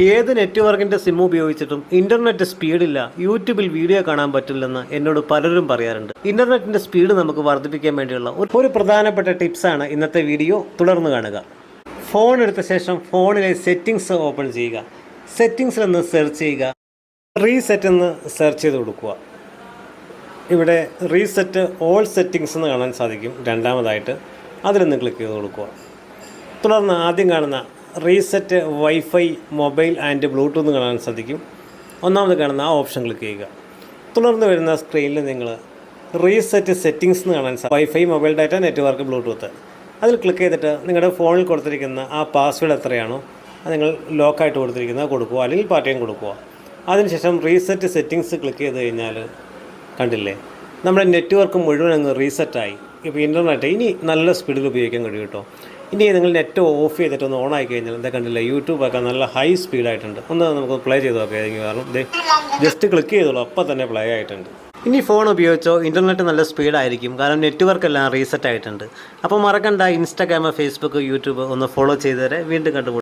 ഏത് നെറ്റ്വർക്കിന്റെ SIM ഉപയോഗിച്ചിട്ടും internet സ്പീഡില്ല. യൂട്യൂബിൽ വീഡിയോ കാണാൻ പറ്റില്ലെന്ന് എന്നോട് പലരും പറയാറുണ്ട്. ഇന്റർനെറ്റിന്റെ സ്പീഡ് നമുക്ക് വർദ്ധിപ്പിക്കാൻ വേണ്ടിയുള്ള ഒരു- പ്രധാനപ്പെട്ട ടിപ്സാണ് ഇന്നത്തെ വീഡിയോ. തുടർന്ന് കാണുക. ഫോൺ എടുത്ത ശേഷം ഫോണിലെ സെറ്റിംഗ്സ് ഓപ്പൺ ചെയ്യുക. സെറ്റിങ്സിൽ നിന്ന് സെർച്ച് ചെയ്യുക. റീസെറ്റ് എന്ന് സെർച്ച് ചെയ്ത് കൊടുക്കുക. ഇവിടെ റീസെറ്റ് ഓൾ സെറ്റിംഗ്സ് എന്ന് കാണാൻ സാധിക്കും രണ്ടാമതായിട്ട്. അതിലൊന്ന് ക്ലിക്ക് ചെയ്ത് കൊടുക്കുക. തുടർന്ന് ആദ്യം കാണുന്ന reset wifi mobile and bluetooth കാണാൻ സാധിക്കും. ഒന്നാമത് കാണുന്ന ആ ഓപ്ഷൻ ക്ലിക്ക് ചെയ്യുക. തുടർന്ന് വരുന്ന സ്ക്രീനിൽ നിങ്ങൾ റീസെറ്റ് സെറ്റിംഗ്സ് എന്ന് കാണാൻ സാധിക്കും. Wifi mobile data network bluetooth. അതിൽ ക്ലിക്ക് ചെയ്തിട്ട് നിങ്ങളുടെ ഫോണിൽ കൊടുത്തിരിക്കുന്ന ആ പാസ്വേഡ് എത്രയാണോ അത് നിങ്ങൾ ലോക്കായിട്ട് കൊടുത്തിരിക്കുന്നത് കൊടുക്കുക അല്ലെങ്കിൽ പാറ്റേൺ കൊടുക്കുക. അതിനുശേഷം റീസെറ്റ് സെറ്റിംഗ്സ് ക്ലിക്ക് ചെയ്ത് കഴിഞ്ഞാൽ കണ്ടില്ലേ? നമ്മുടെ നെറ്റ്വർക്ക് മുഴുവൻ അങ്ങ് റീസെറ്റായി ഇപ്പോൾ ഇന്റർനെറ്റ് ഇനി നല്ല സ്പീഡിൽ ഉപയോഗിക്കാൻ കഴിയും കേട്ടോ. ഇനി നിങ്ങൾ നെറ്റ് ഓഫ് ചെയ്തിട്ട് ഒന്ന് ഓൺ ആയി കഴിഞ്ഞാൽ എന്താ കണ്ടില്ലേ? യൂട്യൂബൊക്കെ നല്ല ഹൈ സ്പീഡായിട്ടുണ്ട് ഒന്ന് നമുക്ക് പ്ലേ ചെയ്ത് നോക്കാം ഏതെങ്കിലും കാരണം. ജസ്റ്റ് ക്ലിക്ക് ചെയ്തോളൂ അപ്പോൾ തന്നെ പ്ലേ ആയിട്ടുണ്ട്. ഇനി ഫോൺ ഉപയോഗിച്ചോ? ഇന്റർനെറ്റ് നല്ല സ്പീഡായിരിക്കും കാരണം നെറ്റ്വർക്ക് എല്ലാം റീസെറ്റ് ആയിട്ടുണ്ട്. അപ്പോൾ മറക്കണ്ട ഇൻസ്റ്റാഗ്രാം ഫേസ്ബുക്ക് യൂട്യൂബ് ഒന്ന് ഫോളോ ചെയ്തവരെ വീണ്ടും കണ്ടുപിടിക്കും